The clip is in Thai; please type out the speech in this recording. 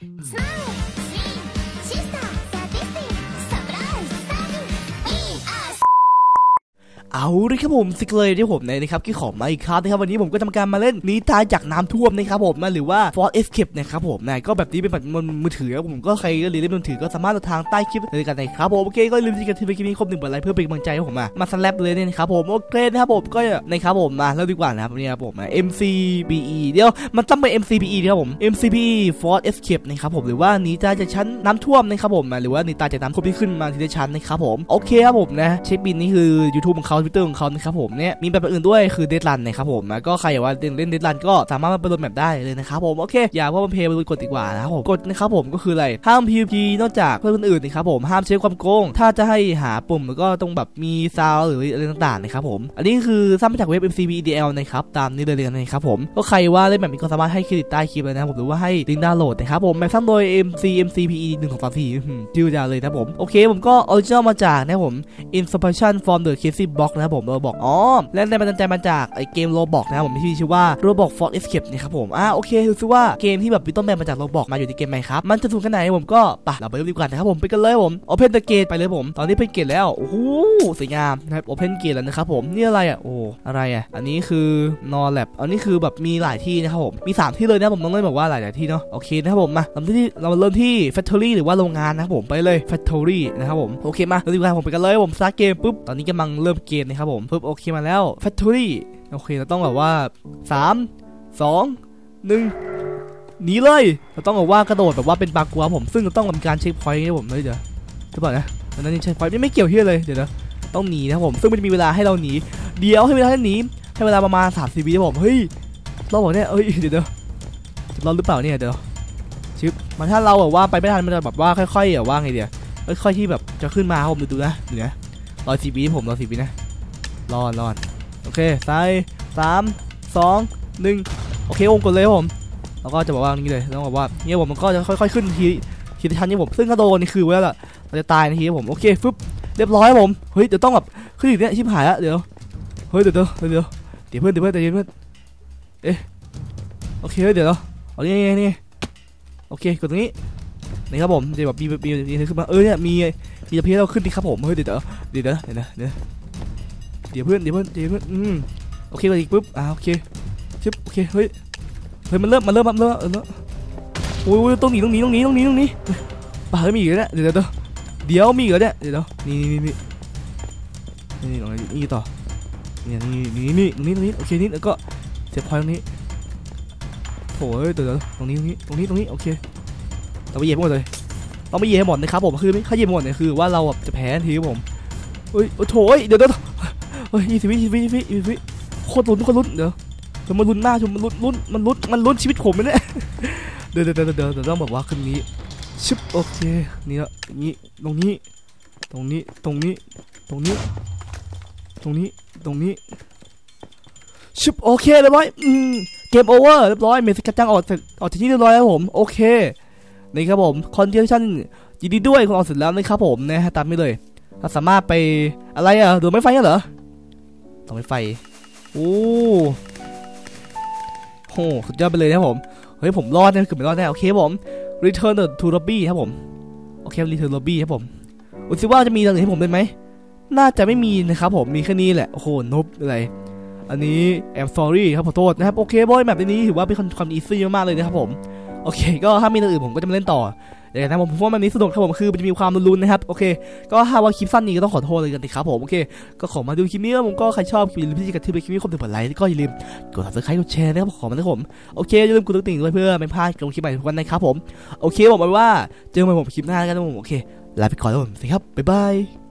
3、2、 เอาเลยครับผมสิกเลยที่ผมนะครับที่ขอมาอีกครับนะครับวันนี้ผมก็ทำการมาเล่นนิทานจากน้ำท่วมนะครับผมนะหรือว่า Fort Escape นะครับผมนะก็แบบนี้เป็นแบบนมือถือครับผมก็ใครก็เล่นบนมือถือก็สามารถทางใต้คลิปเลยกันนะครับผมโอเคก็ลืมที่จะทีคลิปนี้ครบหนึ่งเปิดไลค์เพื่อเป็นกำลังใจให้ผมมามาสแลปเลยเนี่ยนะครับผมโอเคนะครับผมก็นะครับผมมาเริ่มดีกว่านะครับนี่ครับผมนะ MCBE เดี๋ยวมันต้องเป็น MCBE นะครับผม MCBE Fort Escape นะครับผมหรือว่านิทานจากชั้นน้ำท่วมนะครับผมนะหรือว่านิทานจากน้ำท่วมที่ขึ้นมาทีละชั้นนะครับผมโอเคครับผมนะเช็คบินนี่คือ YouTube ของเขา Twitter ของเขานะครับผมเนี่ยมีแบบอื่นด้วยคือเดดรันนะครับผมนะก็ใครอยากว่าเล่นเดดรันก็สามารถมาไปโหลดแมปได้เลยนะครับผมโอเคอย่ากว่ามันเพย์ไปกดดีกว่านะครับผมกดนะครับผมก็คืออะไรห้าม PVP นอกจากเพื่อนคนอื่นนะครับผมห้ามใช้ความโกง ถ้าจะให้หาปุ่มแล้วก็ต้องแบบมีซาวหรืออะไรต่างๆนะครับผมอันนี้คือสร้างมาจากเว็บ MCBDL นะครับตามนี้เลยเลยนะครับผมก็ใครว่าเล่นแบบนี้ก็สามารถให้เครดิตใต้คลิปเลยนะครับผมหรือว่าให้ลิงก์ดาวน์โหลดนะครับผมแมปสร้างโดย MC MCPE 1 2 3 4ชื่อยาวเลยนะผมโอเคผมก็ออริจินอลมาจากนะผม Inspiration from the Casey Box นะครับผมเราบอกอ๋อและแรงบันดาลใจมาจากไอเกมโรบอกนะครับผมที่มีชื่อว่า Roblox Fort Escape นะครับผมอ่าโอเคคือซื้อว่าเกมที่แบบมีต้นแบบมาจากโรบอกมาอยู่ในเกมไหมครับมันจะถูกขนาดไหนผมก็ไปเราไปเริ่มดีกว่านะครับผมไปกันเลยผม Open the Gate ไปเลยผม ตอนนี้เป็นเกตแล้วโอ้โหสวยงามนะครับ Open Gate แล้วนะครับผมนี่อะไรอะโอ้อะไรอะอันนี้คือนอ lab อันนี้คือแบบมีหลายที่นะครับผมมี 3 ที่เลยนะผมต้องเล่นบอกว่าหลายหลายที่เนาะโอเคนะครับผมมาเราที่เราเริ่มที่ Factory หรือว่าโรงงานนะครับผมไปเลย Factory นะครับผมโอเคมาเริ่มดีกว่าผมไปกันเลยผมสตาร์เกมปุ๊บตอนนี้กำลังเริ่มเกมนะครับผมปุ๊บโอเคมาแล้ว Factory โอเคเราต้องแบบว่า 3 2 1หนีเลยเราต้องแบบว่ากระโดดแบบว่าเป็นปากัวผมซึ่งเราต้องทำการเช็คพอยต์ให้ผมเลยเดี๋ยวจะบอกนะตอนนั้นเช็คพอยต์ไม่เกี่ยวที่เลยเดี๋ยวนะต้องหนีนะผมซึ่งมันจะมีเวลาให้เราหนีเดี๋ยวให้เวลาให้หนีให้เวลาประมาณ30วิครับผมเฮ้ยเราบอกเนี่ยเอ้ยเดี๋ยวเดี๋ยวจะรอดหรือเปล่าเนี่ยเดี๋ยวชิปมันถ้าเราแบบว่าไปไม่ทันมันจะแบบว่าค่อยๆแบบว่าไงเดี๋ยวค่อยๆที่แบบจะขึ้นมาผมดูดูนะดูนะรอสิบวิผมรอสิบวินะ รอดรอดโอเคซ้ายสามสองหนึ่งโอเควงกดเลยผมแล้วก็จะบอกว่างนี้เลยต้องบอกว่าเนี่ยผมมันก็จะค่อยๆขึ้นทีทีละชั้นนี่ผมซึ่งถ้าโดนนี่คือไว่าเราจะตายในทีผมโอเคฟึบเรียบร้อยผมเฮ้ยเดี๋ยวต้องแบบขึ้นอีกเนี่ยชิบหายละเดี๋ยวเฮ้ยเดี๋ยวเดี๋ยวเดี๋ยวเดี๋ยวเพื่อนเดี๋ยวเพื่อนเดี๋ยวเพื่อนเอ๊ะโอเคเดี๋ยวเอานี่นี่นี่โอเคกดตรงนี้นี่ครับผมจะแบบมีมีมีขึ้นมาเออเนี่ยมีมีจะเพี้ยเราขึ้นดิครับผมเฮ้ยเดี๋ยวเดี๋ยวเดี๋ยวเดี๋ยวเดี๋ยว เดี๋ยวเพื่อนเดี๋ยวเพื่อนเดี๋ยวเพื่อนอืมโอเคไปอีกปุ๊บอ่าโอเคชิบโอเคเฮ้ยเฮ้ยมันเริ่มมันเริ่มมันเริ่มเออเริ่มโอ้ยต้องหนีต้องหนีต้องหนีต้องหนีต้องหนีป่าเฮ้ยมีอีกแล้วเดี๋ยวเดี๋ยวเดี๋ยวมีอีกแล้วเนี่ยเดี๋ยวนี่นี่นี่นี่นี่ตรงนี้นี่ต่อนี่นี่นี่นี่ตรงนี้ตรงนี้โอเคนี่แล้วก็เสียบพอยตรงนี้โอ้ยเดี๋ยวเดี๋ยวตรงนี้ตรงนี้ตรงนี้ตรงนี้โอเคเราไปเหยียบหมดเลยเราไม่เหยียบหมดนะครับผมคือไม่ถ้าเหยียบหมดเนี่ยคือว่าเราแบบจะแพ้ทีผมเฮ้ยโอ้โถเดี๋ยวเดี๋ยว เฮ้ยยี่สิบวิยี่สิบวิยี่สิบวิยี่สิบวิโคตรลุ้นโคตรลุ้นเดี๋ยวชมมันลุ้นมากชมมันลุ้นลุ้นมันลุ้นมันลุ้นชีวิตผมเลยเนี่ยเดี๋ยวเดี๋ยวเดี๋ยวเดี๋ยวเดี๋ยวต้องบอกว่าขึ้นนี้ชึบโอเคนี่ละนี้ตรงนี้ตรงนี้ตรงนี้ตรงนี้ ตรงนี้ตรงนี้ชึบโอเคเรียบร้อยอืมเกมโอเวอร์เรียบร้อยเมสกัดจังออกเสร็จออกจากที่เรียบร้อยแล้วผมโอเคนี่ครับผมคอนเทนชั่นยินดีด้วยคุณออกเสร็จแล้วนะครับผมนะฮะตามนี้เลยเราสามารถไปอะไรอะดูไม่ไฟเหรอ ต้องไม่ไฟโอ้โหสุดยอดไปเลยนะครับผม เฮ้ยผมรอดเนี่ยคือไม่รอดแน่โอเคผม Return to Lobby ครับผม โอเค Return Lobby ครับผมอุซิว่าจะมีอะไรให้ผมเป็นไหม น่าจะไม่มีนะครับผม มีแค่นี้แหละ โอ้โหนบอะไร อันนี้ I'm sorry ครับขอโทษนะครับ โอเคบอยแบบนี้ถือว่าเป็นความอีซี่มากๆเลยนะครับผม โอเค ก็ถ้ามีอย่างอื่นผมก็จะมาเล่นต่อ เดี๋ยวนผมผมว่ามันนี้สนุกครับผมคือมันจะมีความรุนๆนะครับโอเคก็ถ้าว่าคลิปสั้นนี้ก็ต้องขอโทษเลยกันนะครับผมโอเคก็ขอมาดูคลิปนี้แล้วผมก็ใครชอบอย่าลืมที่จะกระทืบไปคลิปนี้ครบถึงกดไลค์ก็อย่าลืมกด subscribe กดแชร์นะครับขอมานะครับผมโอเคอย่าลืมกดติ่งด้วยเพื่อไม่พลาดลงคลิปใหม่ทุกวันนะครับผมโอเคบอกไปว่าเจอกันใหม่ผมคลิปหน้าแล้วกันนะผมโอเคลาไปก่อนแล้วผมสวัสดีครับบ๊ายบาย